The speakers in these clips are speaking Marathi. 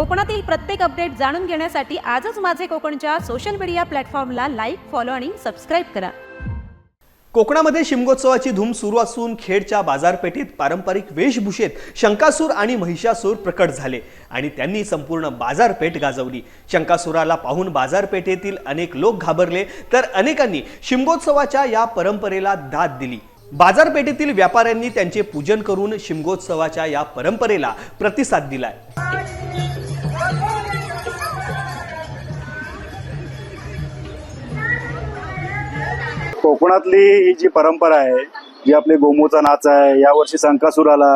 कोकणातील प्रत्येक अपडेट जाणून घेण्यासाठी आजच माझे कोकणच्या सोशल मीडिया प्लॅटफॉर्मला लाईक फॉलो आणि सबस्क्राईब करा. कोकणामध्ये शिमगोत्सवाची धूम सुरू असून खेडच्या बाजारपेठेत पारंपरिक वेशभूषेत शंकासूर आणि महिषासूर प्रकट झाले आणि त्यांनी संपूर्ण बाजारपेठ गाजवली. शंकासुराला पाहून बाजारपेठेतील अनेक लोक घाबरले तर अनेकांनी शिमगोत्सवाच्या या परंपरेला दाद दिली. बाजारपेठेतील व्यापाऱ्यांनी त्यांचे पूजन करून शिमगोत्सवाच्या या परंपरेला प्रतिसाद दिलाय. कोकणातली ही जी परंपरा आहे जी आपली गोमूचा नाच आहे यावर्षी संकासूर आला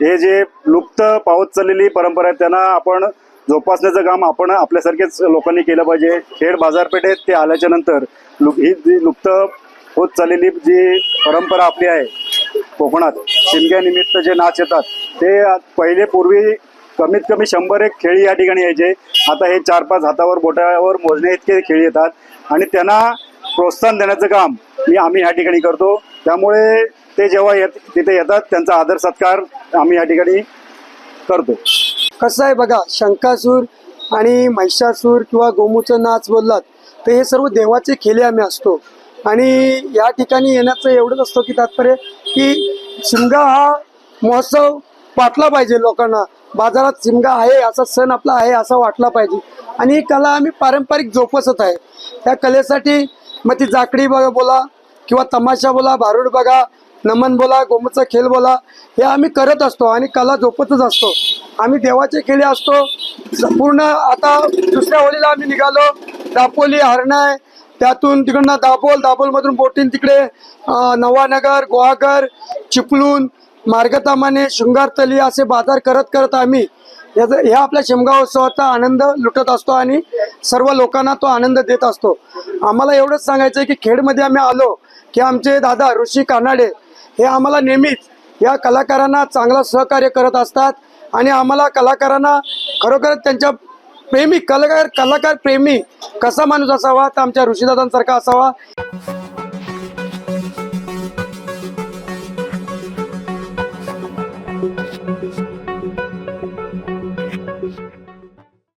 हे जे लुप्त पावत चाललेली परंपरा आहे त्यांना आपण जोपासण्याचं काम आपण आपल्यासारखेच लोकांनी केलं पाहिजे. खेड बाजारपेठेत ते आल्याच्यानंतर लु- ही जी लुप्त होत चाललेली जी परंपरा आपली आहे कोकणात शिमग्यानिमित्त जे नाच येतात ते पहिले पूर्वी कमीत कमी शंभर एक खेळी या ठिकाणी यायचे. आता हे चार पाच हातावर बोटावर मोजणे इतके खेळी येतात आणि त्यांना प्रोत्साहन देण्याचं काम मी आम्ही ह्या ठिकाणी करतो. त्यामुळे ते जेव्हा येत तिथे येतात त्यांचा आदर सत्कार आम्ही या ठिकाणी करतो. कसं आहे बघा शंकासूर आणि महिषासूर किंवा गोमूचं नाच बोललात तर हे सर्व देवाचे खेळे आम्ही असतो. आणि या ठिकाणी येण्याचं एवढंच असतो की तात्पर्य की शिमगा हा महोत्सव वाटला पाहिजे लोकांना. बाजारात शिमगा आहे असा सण आपला आहे असा वाटला पाहिजे. आणि ही कला आम्ही पारंपरिक जोपासत आहे. त्या कलेसाठी मग ती जाकडी बघा बोला किंवा तमाशा बोला भारूड बघा नमन बोला गोमूचा खेळ बोला हे आम्ही करत असतो आणि कला झोपतच असतो. आम्ही देवाचे खेळे असतो. पूर्ण आता दुसऱ्या होळीला आम्ही निघालो. दापोली हरणाय त्यातून तिकडनं दाबोल दाबोलमधून बोटीन तिकडे नवानगर गुहागर चिपळूण मार्गतामाने शृंगारतली असे बाजार करत करत आम्ही याचा ह्या आपल्या शिमगा उत्सवाचा आनंद लुटत असतो आणि सर्व लोकांना तो आनंद देत असतो. आम्हाला एवढंच सांगायचं आहे की खेडमध्ये आम्ही आलो की आमचे दादा ऋषी कानाडे हे आम्हाला नेहमीच या कलाकारांना चांगलं सहकार्य करत असतात आणि आम्हाला कलाकारांना खरोखर त्यांच्या प्रेमी कलाकार कलाकार प्रेमी कसा माणूस असावा तर आमच्या ऋषीदादांसारखा असावा.